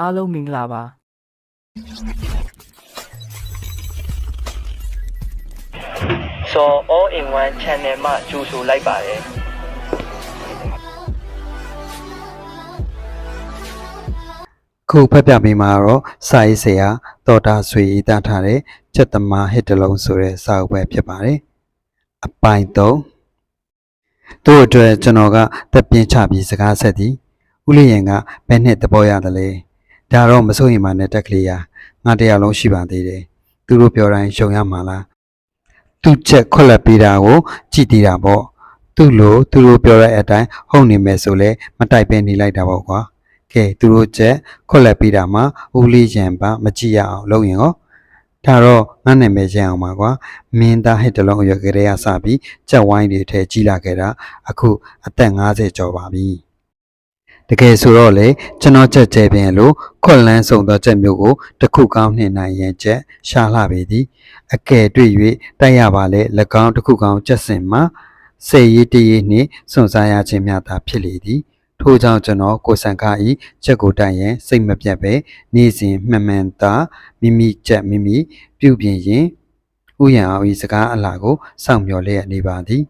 အားလုံးမင်္ဂလာပါစော all in one channel မှကြိုဆိုလိုက်ပါတယ်ခုဖတ်ပြပေးမှာတော့စာရေးဆရာတော်တာဆွေရေးသားထားတဲ့ချက်သမားဟစ်တလုံးဆိုတဲ့စာအုပ်ပဲဖြစ်ပါတယ်အပိုင်း3တို့အတွက်ကျွန်တော်ကတက်ပြင်းချပြီးစကားဆက်သည်ဦးလေးရင်ကဘယ်နဲ့သဘောရတယ်လဲ ဒါတော့မစိုးရင်မှနဲ့တက်ကလေးရာငါတရားလုံးရှိပါသေးတယ်သူတို့ပြောတိုင်းရှုံရမှာလားသူချက်ခွက်လက်ပေးတာကိုကြည်တည်တာပေါ့သူ့လိုသူတို့ပြောတဲ့အတိုင်းဟုတ်နေမယ်ဆိုလဲမတိုက်ပဲနေလိုက်တာပေါ့ကွာကဲသူတို့ချက်ခွက်လက်ပြီးတာမှာဦးလေးရန်ပါမကြည့်ရအောင်လုပ်ရင်ရောဒါတော့ငါနာမည်ရန်အောင်ပါကွာမင်းသားဟစ်တလုံးအရွယ်ကလေးကစပြီးကြက်ဝိုင်းတွေထဲကြီးလာခဲ့တာအခုအသက်50ကျော်ပါပြီ တကယ်ဆိုတော့လေကျွန်တော်ချက်ကျဲပင်လို့ခွက်လန်းဆောင်သောချက်မျိုးကိုတစ်ခုကောင်းနှင်နိုင်ရင်ချက်ရှာလှပေသည်အကယ်တွေ့၍တိုက်ရပါလေ၎င်းတစ်ခုကောင်းချက်စင်မှာစေရေးတရေးနှင့်စွန့်စားရခြင်းများသာဖြစ်လေသည်ထို့ကြောင့်ကျွန်တော်ကိုစံခါဤချက်ကိုတိုင်ရင်စိတ်မပြတ်ပဲနေ့စဉ်မှန်မှန်သားမိမိချက်မိမိပြုပြင်ရင်ဥယျာဉ်အောင်ဤစကားအလားကိုစောင့်မျှော်လျက်နေပါသည်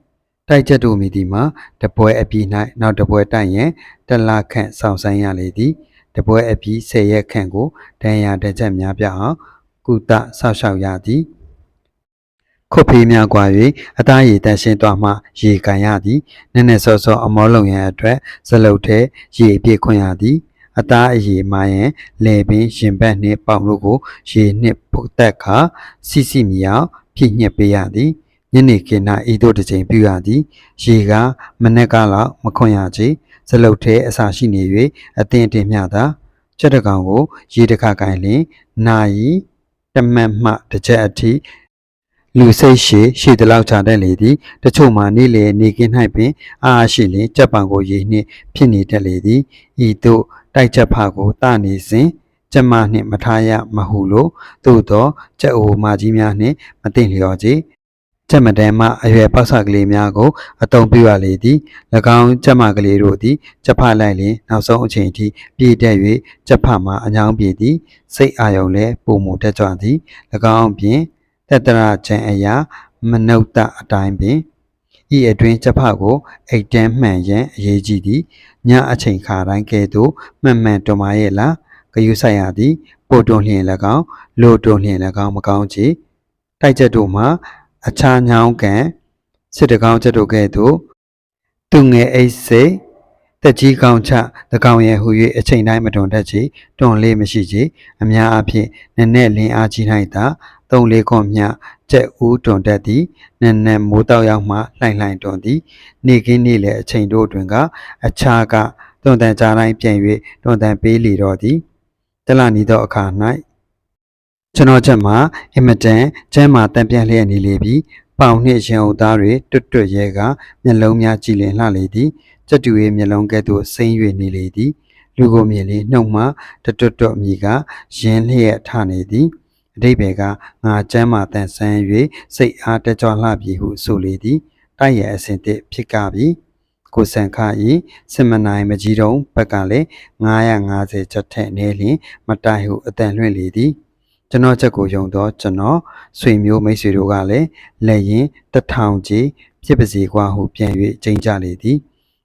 တိုက်ချက်တို့မည်သည်မှာတပွဲအပြီး၌နောက်တပွဲတိုက်ရင်တလခန့်ဆောင်ဆိုင်ရလေသည်တပွဲအပြီး၁၀ရက်ခန့်ကိုဒဏ်ရာတစ်ချက်များပြအောင်ကုသဆောက်ရှောက်ရသည်ခုတ်ဖေးများကွာ၍အသားရည်တန်ရှင်းသွားမှရေကန်ရသည်နည်းနည်းစောစောအမောလုံရန်အတွက်ဇလုတ်ထဲရေပြည့်ခွင့်ရသည်အသားအရည်မှရင်လေပင်ရင်ဘတ်နှင့်ပေါင်တို့ကိုရေနှင့်ဖုတ်သက်ခါစီစီမြောင်ဖြည့်ညှက်ပေးရသည် ညနေခင်း၌ဤသို့တစ်ချိန်ပြုရသည်ရေကမနေ့ကလောက်မခွင့်ရချေဇလုတ်ထဲအစာရှိနေ၍အသင်တင်မျှသာချက်တကောင်ကို ရေတစ်ခါကင်လင်နာယီတမတ်မှတစ်ချက်အထိလူစိတ်ရှိရှိတလောက်ချတဲ့လေသည်တချို့မှာနေလေနေကင်း၌ပင်အာအားရှိလင်ကြက်ပံကိုရေနှင့်ဖြစ်နေတတ်လေသည်ဤသို့တိုက်ချက်ဖကိုတနေစဉ်ကျမနှင့်မထားရမဟုလို့သို့သောကြက်အိုမာကြီးများနှင့်မသိလျော်ကြီး ကျက်မတန်မှအရွယ်ပေါက်ဆကလေးများကိုအတုံးပြရလေသည်၎င်းကျက်မကလေးတို့သည်ချက်ဖလိုက်လင်နောက်ဆုံးအချိန်ထိပြည့်တက်၍ချက်ဖမှအညောင်းပြေသည်စိတ်အာယုံလည်းပုံမူတက်ကြွသည်၎င်းဖြင့်တက်တရချံအရာမနုဿအတိုင်းပင်ဤအတွင်းချက်ဖကိုအိတ်တန်းမှန်ရန်အရေးကြီးသည်ညအချိန်ခါတိုင်းကဲ့သို့မှန်မှန်တွန်မာရဲ့လားဂယုဆိုင်ရသည်ပို့တွန်လျင်၎င်းလိုတွန်လျင်၎င်းမကောင်းချေတိုက်ချက်တို့မှာ အခြားညောင်းကန်စစ်တကောင်းချက်တို့ကဲ့သို့သူငယ်အိတ်စိတ်တက်ကြီးကောင်းချတကောင်ရဲ့ဟူ၍အချိန်တိုင်းမတွန်တတ်ချေတွန်လေးမရှိချေအများအားဖြင့်နည်းနည်းလင်းအားကြီး၌သာသုံးလေးခွန်မြကျက်ဦးတွန်တတ်သည်နည်းနည်းမိုးတောက်ရောက်မှလှိုင်လှိုင်တွန်သည်နေကင်းနေလေအချိန်တို့တွင်ကအခြားကတွန်တန်ကြားတိုင်းပြန်၍တွန်တန်ပေးလေတော့သည်တလနီသောအခါ၌ ကျွန်တော်ချက်မှာအင်မတန်ကျမ်းမာတန်ပြန်လျက်နေလေပြီပေါင်နှင့်ရင်အုပ်သားတွေတွတ်တွတ်ရဲကမျက်လုံးများကြည်လင်လှလေသည်ကြက်တူရဲ့မျက်လုံးကဲ့သို့စိမ့်၍နေလေသည်လူကိုမြင်လေနှုတ်မှတတွတ်တွတ်အမိကရင်းလျက်ထနေသည်အတိဘယ်ကငါကျမ်းမာတန်ဆန်း၍စိတ်အားတကြွလှပြီဟုဆိုလေသည်တိုက်ရအစဉ်တစ်ဖြစ်ကပြီကိုစံခဤစစ်မနိုင်မကြီးတုံးဘက်ကလည်း950ချက်ထက်နေလျင်မတိုင်ဟုအတန်လွင့်လေသည် ကျွန်တော်ချက်ကိုယုံတော့ကျွန်တော်ဆွေမျိုးမိတ်ဆွေတို့ကလည်းလက်ရင်တထောင်ကြီးဖြစ်ပါစေကွာဟုပြန်၍ကျင်းကြလေသည်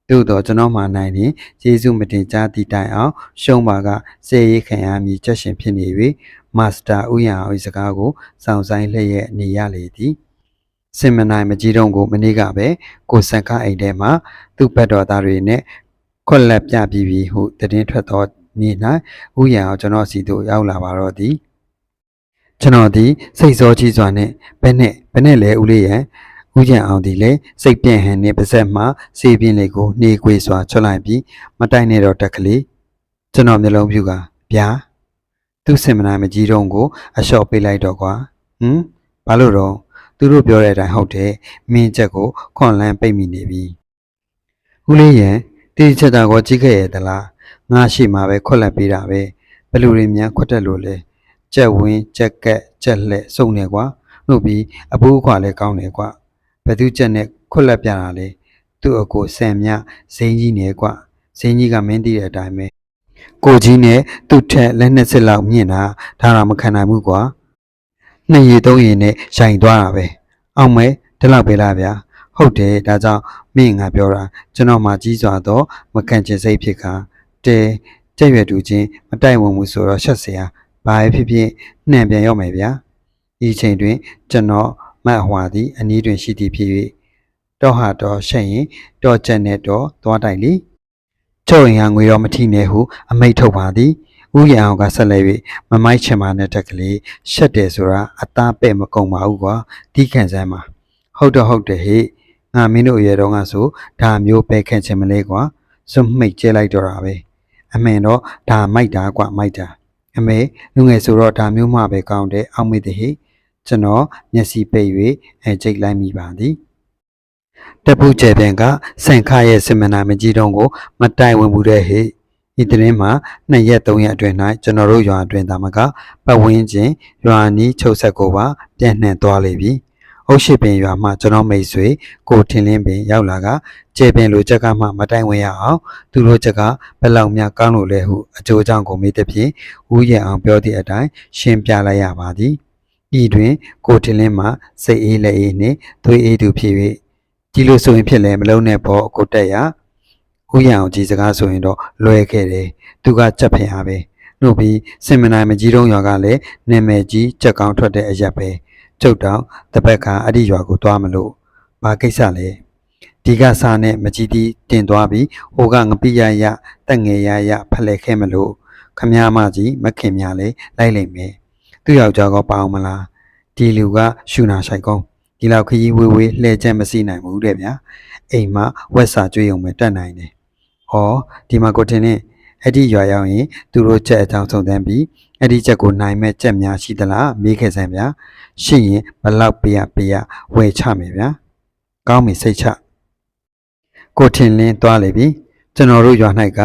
သို့တော့ကျွန်တော်မှနိုင်ရင်ယေရှုမတင်ကြားသည့်တိုင်အောင် ရှုံးပါကစေရေးခံရမည်ချက်ရှင်ဖြစ်နေ၍မာစတာဥယျာဉ်၏စကားကိုစောင့်ဆိုင်လျက်နေရလေသည်စင်မနိုင်မကြီးတုံးကိုမနေ့ကပဲကိုစံခအိမ်ထဲမှာသူ့ဘက်တော်သားတွေနဲ့ခွက်လက်ပြပြီးပြီဟုတည်င်းထွက်သောနေ့၌ဥယျာဉ်အောင်ကျွန်တော်စီသို့ရောက်လာပါတော့သည် ကျွန်တော်သည်စိတ်စောကြီးစွာနဲ့ဘယ်နဲ့ဘယ်နဲ့လဲဦးလေးရန်ဥယျာဉ်အောင်သည်လည်းစိတ်ပြန့်ဟန်နှင့်ပါဆက်မှစေးပြင်းလေးကိုနှေးကွေးစွာချွတ်လိုက်ပြီးမတိုင်နဲ့တော့တက်ကလေးကျွန်တော်မျိုးလုံးပြူကဗျာသူ့စင်မနိုင်မကြီးတုံးကိုအလျှော့ပေးလိုက်တော့ကွာဟမ်ဘာလို့တော့သူတို့ပြောတဲ့အတိုင်းဟုတ်တယ်မင်းချက်ကိုခွန်လန်းပိတ်မိနေပြီဦးလေးရန်တီချက်တာကိုကြည့်ခဲ့ရသလားငါရှိမှပဲခွက်လက်ပေးတာပဲဘယ်လူတွေများခွက်တက်လို့လဲ ကြက်ဝင်းကြက်ကက်ကြက်လက်စုံနေကွာနှုတ်ပြီးအပူးခွာလဲကောင်းတယ်ကွာဘယ်သူချက်နဲ့ခွက်လက်ပြတာလဲသူ့အကိုဆန်မြဇိန်းကြီးနေကွာဇိန်းကြီးကမင်းတည်တဲ့အတိုင်းပဲကိုကြီးနဲ့သူ့ထက်လက်နှစ်စစ်လောက်မြင့်တာဒါတော့မခံနိုင်ဘူးကွာနှစ်ရီသုံးရီနဲ့ရိုင်သွားတာပဲအောင်မဲဒီလောက်ပဲလားဗျာဟုတ်တယ်ဒါကြောင့်မင်းငါပြောတာကျွန်တော်မှကြီးစွာတော့မခံချင်စိတ်ဖြစ်ခါတဲကြက်ရွယ်တူချင်းမတိုက်ဝင်ဘူးဆိုတော့ရှက်စရာ ဘာပဲဖြစ်ဖြစ်နှံပြန်ရောက်မယ်ဗျာဒီချိန်တွင် ကျွန်တော်မတ်ဟွာသည်အနီးတွင်ရှိသည်ဖြစ်၍တော့ဟာတော့ရှက်ရင်တော့ချက်နဲ့တော့သွားတိုင်လီကျုပ်ရင်ကငွေတော့မထိနဲ့ဟုအမိတ်ထုတ်ပါသည်ဥယျာဉ်အောင်ကဆက်လက်၍မမိုက်ချင်ပါနဲ့တက်ကလေးရှက်တယ်ဆိုတာအသားပဲ့မကုံပါဘူးကွာဒီခံစမ်းမှာဟုတ်တော့ဟုတ်တယ်ဟေ့ငါမင်းတို့အရေတော့ကဆိုဒါမျိုးပဲခံချင်မလဲကွာစွန့်မိတ်ကျဲလိုက်တော့တာပဲအမှန်တော့ဒါမိုက်တာကွာမိုက်တာ အမေလူငယ်ဆိုတော့ဒါမျိုးမှပဲကောင်းတယ်အောက်မေ့တဲ့ဟေ့ကျွန်တော်မျက်စိပိတ်၍အဲကြိတ်လိုက်မိပါသည်တပူကျဲပြန်ကဆန်ခါရဲ့စင်မနာမကြီးတုံးကိုမတိုင်ဝင်ဘူးတဲ့ဟိဤသတင်းမှာနှစ်ရက်သုံးရက်အတွင်း၌ကျွန်တော်တို့ရွာအတွင်းသားမကပတ်ဝန်းကျင်ရွာနီးချုပ်ဆက်ကိုပါပြန့်နှံ့သွားလေပြီ အုတ်ရှိပင်ရွာမှကျွန်တော်မိတ်ဆွေကိုထင်းလင်းပင်ရောက်လာကကျဲပင်လိုချက်ကမှမတိုင်ဝင်ရအောင်သူတို့ချက်ကဘယ်လောက်များကောင်းလို့လဲဟုအကျိုးအကြောင်းကိုမေးတဲ့ဖြင့်ဦးရဲ့အောင်ပြောသည့်အတိုင်းရှင်းပြလိုက်ရပါသည်ဤတွင်ကိုထင်းလင်းမှစိတ်အေးလက်အေးနှင့်သွေးအေးသူဖြစ်၍ဒီလိုဆိုရင်ဖြစ်လဲမလုံးနဲ့ပေါ့အကိုတက်ရဥယျာဉ်အောင်ကြီးစကားဆိုရင်တော့လွယ်ခဲ့တယ်သူကကြက်ဖင်အားပဲနှုတ်ပြီးစင်မနိုင်မကြီးတုံးရွာကလည်းနာမည်ကြီးကြက်ကောင်းထွက်တဲ့အရက်ပဲ ကျုပ်တော့တပတ်ခါအဲ့ဒီရွာကိုသွားမလို့ဘာကိစ္စလဲဒီကစားနဲ့မကြီးတီးတင်သွားပြီးဟိုကငပိရရတက်ငယ်ရရဖလဲခဲမလို့ခမ ्या မကြီးမခင်များလဲလိုက်လိမ့်မယ်သူ့ယောက်ျားကပါအောင်မလားဒီလူကရှူနာဆိုင်ကောင်းဒီလောက်ခရီးဝေးဝေးလှည့်ချက်မရှိနိုင်ဘူးတဲ့ဗျာအိမ်မှာဝက်စာကျွေးုံပဲတက်နိုင်တယ်။ဟောဒီမှာကိုတင်နဲ့အဲ့ဒီရွာရောက်ရင်သူတို့ချက်အကြောင်းဆုံးတန်းပြီး အဲ့ဒီချက်ကိုနိုင်မဲ့ချက်များရှိသလားမေးခဲ့စမ်းဗျာ။ရှိရင်ဘလောက်ပေးရပေးရဝယ်ချမယ်ဗျာ။ကောင်းပြီစိတ်ချ။ကိုတင်လင်းသွားလေပြီ။ကျွန်တော်တို့ရွာ၌က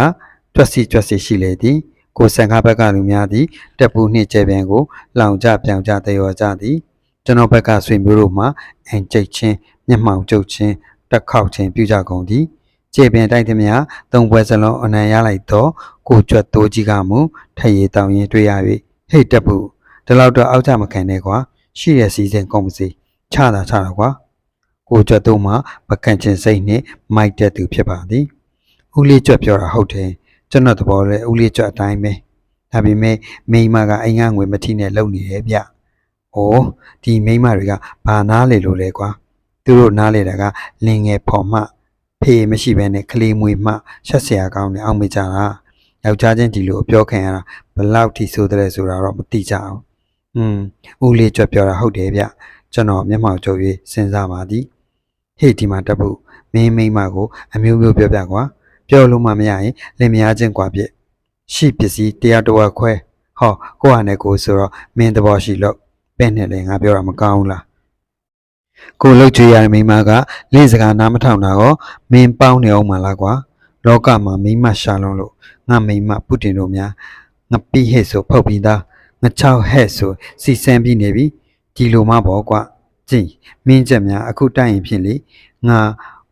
တွက်စီတွက်စီရှိလေသည်။ကိုစံကားဘက်ကလူများသည်တက်ပူနှင့်ကျဲပြန်ကိုလောင်ကြပြောင်ကြတရောကြသည်။ကျွန်တော်ဘက်ကဆွေမျိုးတို့မှအန်ကျိတ်ချင်းမျက်မှောင်ကျုပ်ချင်းတက်ခေါက်ချင်းပြုကြကုန်သည် ကျေပင်တိုက်သမျှသုံးပွဲစလုံးအနံရလိုက်တော့ကိုကျွတ်တိုးကြီးကမူထရေတောင်ရင်တွေ့ရ၍ဟိတ်တက်ဘူးဒီလောက်တော့အောက်ကြမခံနဲ့ကွာရှိတဲ့စီစဉ်ကုန်မစီချတာချတာကွာကိုကျွတ်တိုးမှပကန့်ချင်းစိတ်နဲ့မိုက်တဲ့သူဖြစ်ပါသည်ဦးလေးကျွတ်ပြောတာဟုတ်တယ်ကျွန်တော်သဘောလဲဦးလေးကျွတ်အတိုင်းပဲဒါပေမဲ့မိန်းမကအိမ်ငါငွေမထိနဲ့လုံနေတယ်ဗျ။အိုးဒီမိန်းမတွေကဘာနားလေလို့လဲကွာ။သူတို့နားလေတာကလင်ငယ်ဖော်မှ ဖေးမရှိဘဲနဲ့ကလေးမွေမှရှက်เสียကောင်းနေအောင်မေးကြတာ။ယောက်ျားချင်းဒီလိုအပြောခံရတာဘယ်လောက်ထိဆိုးတယ်ဆိုတာတော့မသိကြအောင်။อืมဦးလေးကြွက်ပြောတာဟုတ်တယ်ဗျ။ကျွန်တော်မျက်မှောက်ကျုပ်၍စဉ်းစားပါသည်။ဟေ့ဒီမှာတက်ဖို့မင်းမိန်းမကိုအမျိုးမျိုးပြောပြကွာ။ပြောလို့မှမရရင်လင်မယားချင်းကွာပြစ်ရှိပစ္စည်းတရားတော်ခွဲဟောကိုဟာနဲ့ကိုဆိုတော့မင်းသဘောရှိလို့ပဲ့နဲ့လေငါပြောတာမကောင်းဘူးလား ကိုလှုပ်ကြွေရတဲ့မိန်းမကလေးစကားနားမထောင်တာကောမင်းပေါင်းနေအောင်မလားကွာလောကမှာမိန်းမရှာလုံးလို့ငါမိန်းမပုတင်တို့များငါပြီးဟဲ့ဆိုဖုတ်ပြီးသားငါချောက်ဟဲ့ဆိုစီစံပြီးနေပြီဒီလိုမှပေါ့ကွာကြည်မင်းချက်များအခုတိုက်ရင်ဖြစ်လေငါ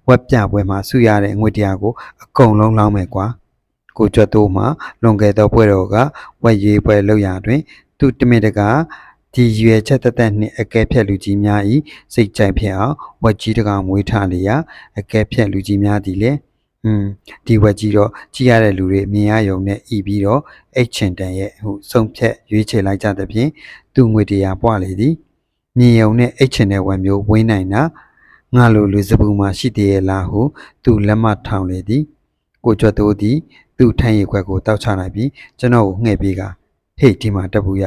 ဝက်ပြပွဲမှာစုရတဲ့ငွေတရားကိုအကုန်လုံးလောင်းမယ်ကွာကိုကျွတ်တိုးမှလွန်ခဲ့သောပွဲတော်ကဝက်ရေးပွဲလောက်ရာတွင် သူတမင်တကာ ဒီရွယ်ချက်တသက်နှင့်အကဲဖြတ်လူကြီးများ၏စိတ်ကြိုက်ဖြစ်အောင်ဝက်ကြီးတကောင်မွေးထားလျာအကဲဖြတ်လူကြီးများသည်လည်းဟွန်းဒီဝက်ကြီးတော့ကြည်ရတဲ့လူတွေမြင်ရယုံနဲ့ဤပြီးတော့အိတ်ချင်တန်ရဲ့ဟုဆုံးဖြတ်ရွေးချယ်လိုက်ကြသဖြင့်သူငွေတရားပွားလေသည်မြင်ယုံနဲ့အိတ်ချင်တဲ့ဝက်မျိုးဝင်းနိုင်တာငါလိုလူစပူမှာရှိသေးရဲ့လားဟုသူလက်မထောင်လေသည်ကိုကျွတ်တိုးသည်သူ့ထမ်းရည်ခွက်ကိုတောက်ချလိုက်ပြီးကျွန်တော်ကိုငှဲ့ပြီးကဟေ့ဒီမှာတက်ဘူးရ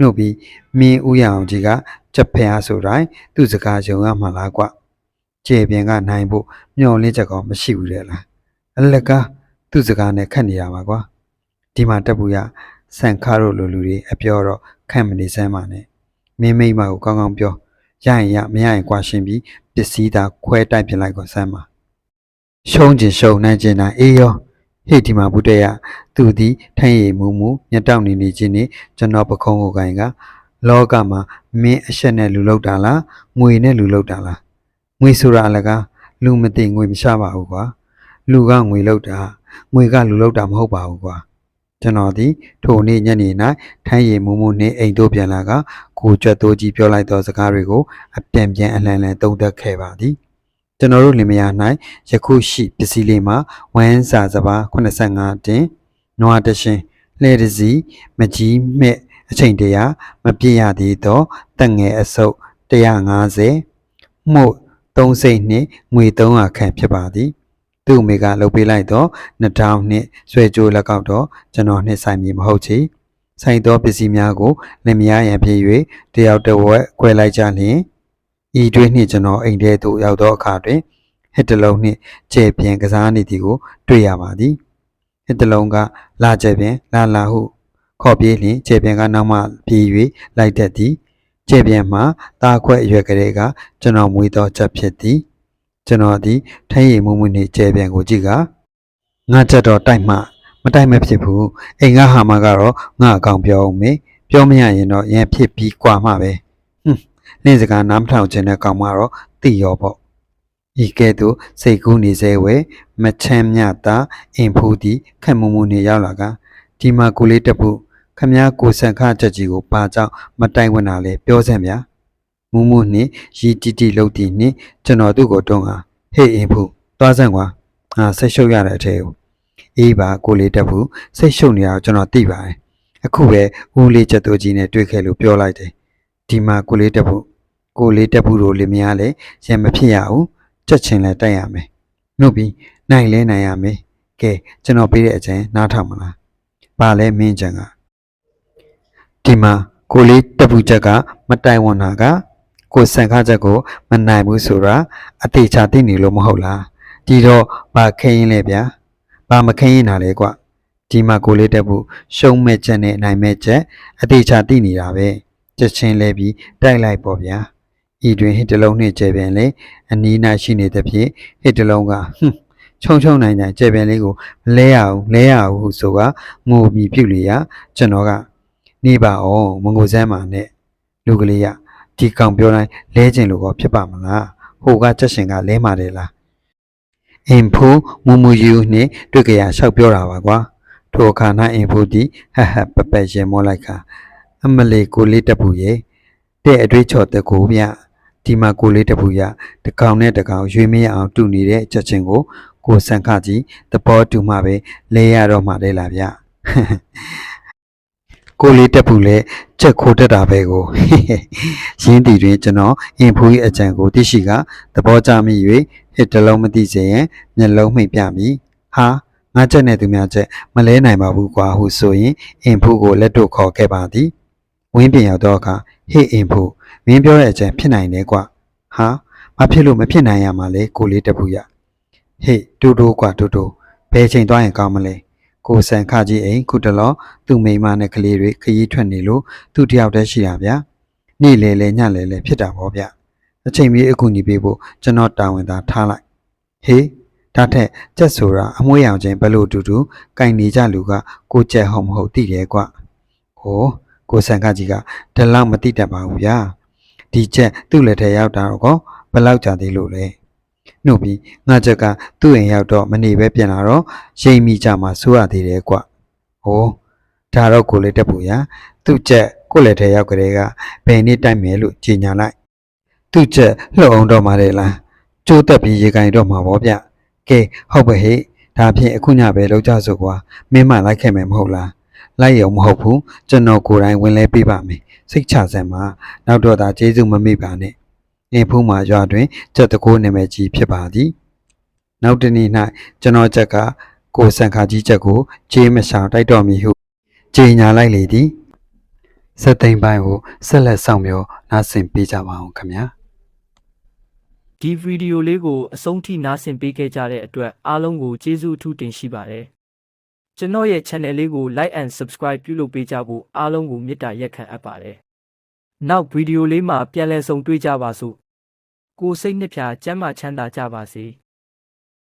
နှုတ်ပြီးမင်းဦးရအောင်ကြီးကချက်ဖျားဆိုတိုင်းသူ့စကားယုံရမှာလားကွကျေပြန်ကနိုင်ဖို့မျောလင်းချက်ကောမရှိဘူးတဲ့လားအလကားသူ့စကားနဲ့ခတ်နေရပါကွာဒီမှာတက်ဘူးရဆန်ခါတို့လိုလူတွေအပြောတော့ခန့်မနေစမ်းပါနဲ့မင်းမိမကိုကောင်းကောင်းပြောရရင်ရမရရင်ကွာရှင်းပြီးပစ္စည်းသာခွဲတိုက်ပြလိုက်ကိုစမ်းပါရှုံးကျင်ရှုံနိုင်ကျင်နိုင်အေးရော ဟေ့ဒီမှာဘုတရသူသည်ထိုင်ရည်မူမူမျက်တောက်နေနေချင်းနဲ့ကျွန်တော်ပခုံးကိုကိုင်ကလောကမှာမင်းအဆက်နဲ့လူလောက်တာလားငွေနဲ့လူလောက်တာလားငွေဆိုတာအလကားလူမသိငွေမရှာပါဘူးကွာလူကငွေလောက်တာငွေကလူလောက်တာမဟုတ်ပါဘူးကွာကျွန်တော်သည်ထိုနေ့ညနေ၌ထိုင်းရည်မူမူနှင့်အိမ်တို့ပြန်လာကကိုကြွက်တိုးကြီးပြောလိုက်သောစကားတွေကိုအပြန်ပြန်အလန်လန်သုံးသပ်ခဲ့ပါသည် ကျွန်တော်တို့လင်မယား၌ယခုရှိပစ္စည်းလေးမှာဝမ်းစာစပါး85တင်နွားတရှင်လှဲတစီမကြီးမဲ့အချိန်တရာမပြည့်ရသေးသောတက်ငယ်အစုပ်150မှုတ်3စိတ်နှင့်ငွေ300ခန့်ဖြစ်ပါသည်သူ့အမေကလှုပ်ပေးလိုက်တော့2000နှစ်ဆွဲကြိုးလက်ကောက်တော့ကျွန်တော်နှစ်ဆိုင်မည်မဟုတ်ချေဆိုင်သောပစ္စည်းများကိုလင်မယားရန်ဖြစ်၍တယောက်တစ်ဝက်ခွဲလိုက်ကြလျင် ဤတွင်နှင့်ကျွန်တော်အိမ်ထဲသို့ရောက်သောအခါတွင်ဟစ်တလုံးနှင့်ကျေပြန်ကစားနေသည်ကိုတွေ့ရပါသည်ဟစ်တလုံးကလာကျေပြန်လာလာဟုခေါ်ပြေးလျင်ကျေပြန်ကနောက်မှပြေး၍လိုက်တတ်သည်ကျေပြန်မှာတာခွက်အရွက်ကလေးကကျွန်တော်မွေးသောချက်ဖြစ်သည်ကျွန်တော်ဒီထိုင်းရီမုံမွနေကျဲပြန်ကိုကြည့်ကငါချက်တော့တိုက်မှမတိုက်မဖြစ်ဘူးအိမ်ကဟာမကတော့ငါအကောင်ပြောအောင်မေပြောမရရင်တော့ရန်ဖြစ်ပြီးကွာမှပဲဟွ န်းလင်းစကားနားမထောင်ချင်တဲ့ကောင်မတော့တိရောပေါ့ဤကဲ့သို့စိတ်ကူးနေစေဝဲမချမ်းမြတာအင်ဖူးသည်ခက်မုံမုံနေရောက်လာကဒီမှာကိုလေးတက်ဖို့ခမည်းကိုဆန်ခချက်ကြီးကိုပါကြောက်မတိုင်ဝင်တာလေပြောစမ်းဗျာမူးမူးနှင့်ရီတီတီလှုပ်တည်နှင့်ကျွန်တော်သူ့ကိုတွန်းဟာဟေ့အင်းဖူသွားစမ်းကွာငါစိတ်ရှုပ်ရတဲ့အထက်ကိုအေးပါကိုလေးတက်ဘူးစိတ်ရှုပ်နေတာကိုကျွန်တော်သိပါတယ်အခုပဲဦးလေးချက်တို့ကြီးနဲ့တွေ့ခဲ့လို့ပြောလိုက်တယ် ဒီမှာကိုလေးတက်ဘူးကိုလေးတက်ဘူးတို့လင်မယားလည်းရံမဖြစ်ရဘူးချက်ချင်းလည်းတိုက်ရမယ်နှုတ်ပြီးနိုင်လဲနိုင်ရမယ်ကဲကျွန်တော်ပေးတဲ့အချိန်နားထောင်မလားဘာလဲမင်းချန်ကဒီမှာကိုလေးတက်ဘူးချက်ကမတိုင်ဝန်တာကကိုယ်ဆန်ခါချက်ကိုမနိုင်ဘူးဆိုတာအသေးချာသိနေလို့မဟုတ်လားဒီတော့ဘာခင်းရင်လဲဗျာဘာမခင်းရင်တာလဲကွဒီမှာကိုလေးတက်ဖို့ရှုံးမဲ့ချက်နဲ့နိုင်မဲ့ချက်အသေးချာသိနေတာပဲ ချက်ချင်းလဲပြီးတိုက်လိုက်ပေါ့ဗျာဤတွင်ဟစ်တလုံးနှင့်ကျဲပြန်လေအနီးနားရှိနေသဖြင့်ဟစ်တလုံးကဟွန်းချုံချုံနိုင်နိုင်ကျဲပြန်လေးကိုမလဲရအောင်လဲရအောင်ဟုဆိုကငိုပြီးပြုတ်လေရကျွန်တော်ကနေပါအောင်မငိုစမ်းပါနဲ့လူကလေးရဒီကောင်ပြောတိုင်းလဲကျင်လို့ကောဖြစ်ပါမလားဟိုကချက်ရှင်ကလဲမာတယ်လားအင်ဖူမူမူယူနှင့်တွေ့ကြရလျှောက်ပြောတာပါကွာထိုအခါ၌အင်ဖူသည်ဟဟပပရင်မောလိုက်က အမလေးကိုလေးတက်ဘူးရဲ့တဲ့အတွေ့ချော်တက်ကိုဗျဒီမှာကိုလေးတက်ဘူးရတကောင်နဲ့တကောင်ရွေးမရအောင်တူနေတဲ့ချက်ချင်းကိုကိုစံခကြီးသဘောတူမှပဲလဲရတော့မှလဲလားဗျကိုလေးတက်ဘူးလေချက်ခိုးတက်တာပဲကိုရင်းတီတွင်ကျွန်တော်အင်ဖူ၏အကြံကိုသိရှိကသဘောကျမိ၍ဟစ်တလုံးမသိစေရင်မျက်လုံးမှိတ်ပြမိဟာငါချက်နဲ့သူများချက်မလဲနိုင်ပါဘူးကွာဟုဆိုရင်အင်ဖူကိုလက်တို့ခေါ်ခဲ့ပါသည် ဝင်းပြင်ရောက်တော့အခါဟေ့အင်ဖူမင်းပြောတဲ့အကြံဖြစ်နိုင်တယ်ကွာဟာမဖြစ်လို့မဖြစ်နိုင်ရမှာလေကိုလေးတက်ဘူးရဟေ့တူတူကွာတူတူဘယ်ချိန်သွားရင်ကောင်းမလဲကိုဆန်ခကြီးအိမ်ခုတလောသူ့မိန်းမနဲ့ကလေးတွေခရီးထွက်နေလို့သူတယောက်တည်းရှိတာဗျာနေ့လေလေညလေလေဖြစ်တာပေါ့ဗျာအချိန်မီအကူညီပေးဖို့ကျွန်တော်တာဝန်သာထားလိုက်ဟေးဒါထက်ကြက်ဆိုတာအမွှေးရောင်ချင်းဘယ်လိုအတူတူကင်နေကြလူကကိုကြက်ဟုတ်မဟုတ်သိတယ်ကွဟိုး ကိုဆန်ခကြီးကဒီလောက်မသိတတ်ပါဘူးဗျာဒီချက်သူ့လက်ထဲရောက်တာတော့ကောဘယ်လောက်ကြာသေးလို့လဲနှုတ်ပြီးငါချက်ကသူ့အိမ်ရောက်တော့မနေပဲပြန်လာတော့ရိမ်မိကြမှာစိုးရသေးတယ်ကွဟိုးဒါတော့ကိုလေးတက်ဖို့ရသူ့ချက်ကိုလက်ထဲရောက်ကြတဲ့ကဘယ်နေ့တိုက်မယ်လို့ကြီးညာလိုက်သူ့ချက်လှုပ်အောင်တော့မှာလေလားကျိုးတက်ပြီးရေကန်တော့မှာဗောဗျကဲဟုတ်ပါဟဲ့ဒါဖြင့်အခုညပဲလောက်ကြစို့ကွာမင်းမလိုက်ခဲ့မယ်မဟုတ်လား လိုက်ရုံမဟုတ်ဘူးကျွန်တော်ကိုယ်တိုင်ဝင်လဲပေးပါမယ်စိတ်ချစမ်းပါနောက်တော့ဒါကျေးဇူးမမိပါနဲ့အင်းဖူးမှာရွာတွင်ချက်တကိုးနာမည်ကြီးဖြစ်ပါသည်နောက်တနေ့၌ကျွန်တော်ချက်ကကိုစံခါကြီးချက်ကိုဂျေးမဆောင်တိုက်တော်မီဟုကြေညာလိုက်လေသည်စက်သိမ်းပိုင်းကိုဆက်လက်ဆောင်ပြောနားဆင်ပေးကြပါအောင်ခင်ဗျာဒီဗီဒီယိုလေးကိုအဆုံးထိနားဆင်ပေးခဲ့ကြတဲ့အတွက်အားလုံးကိုကျေးဇူးအထူးတင်ရှိပါတယ်။ ကျွန်တော်ရဲ့ channel လေးကို like and subscribe ပြုလုပ်ပေးကြဖို့အားလုံးကိုမေတ္တာရက်ခံအပ်ပါတယ်။နောက်ဗီဒီယိုလေးမှာပြန်လည်ဆုံတွေ့ကြပါစို့။ကိုယ်စိတ်နှစ်ဖြာကျမ်းမာချမ်းသာကြပါစေ။